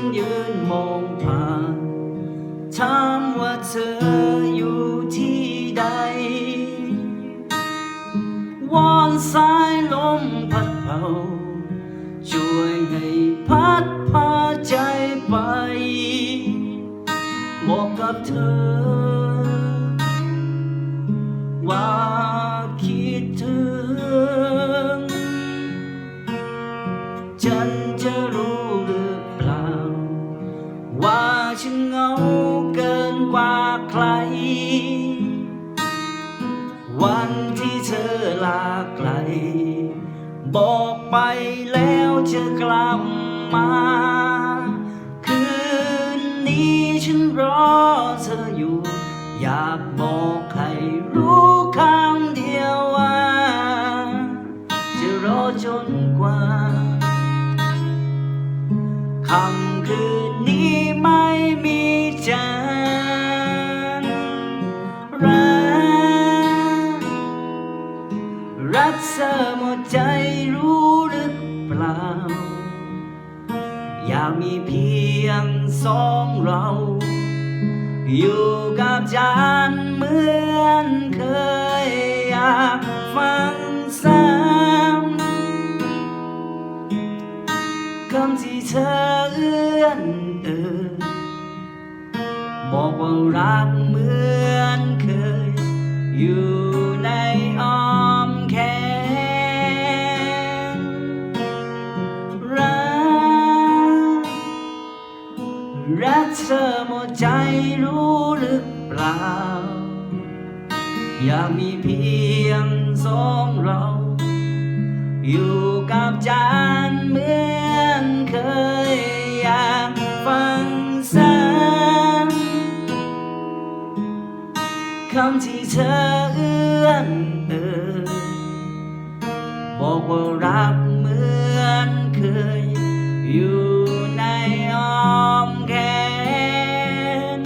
ันยืนมองผ่านถามว่าเธออยู่ที่ใด วอนสายลมพัดเป่าช่วยให้พัดพาใจไป บอกกับเธอว่าคิดถึง ฉันเหงาเกินกว่าใคร วันที่เธอลาไกล บอกไปแล้วจะกลับมา คืนนี้ฉันรอเธออยู่ อยากบอก ค่ำคืนนี้ไม่มีจันทร์รักรักเธอหมดใจรู้หรือเปล่า อยากมีเพียงสองเรา อยู่กับจันทร์เหมือนเคยอยากฟัง คำที่เธอเอื้อนเอ่ยบอกว่ารักเหมือนเคย อยู่ในอ้อมแขนรักรักเธอหมดใจรู้หรือเปล่า อยากมีเพียงสองเรา อยู่กับใจ คำที่เธอเอื้อนเอ่ยบอกว่ารักเหมือนเคย อยู่ในอ้อมแขน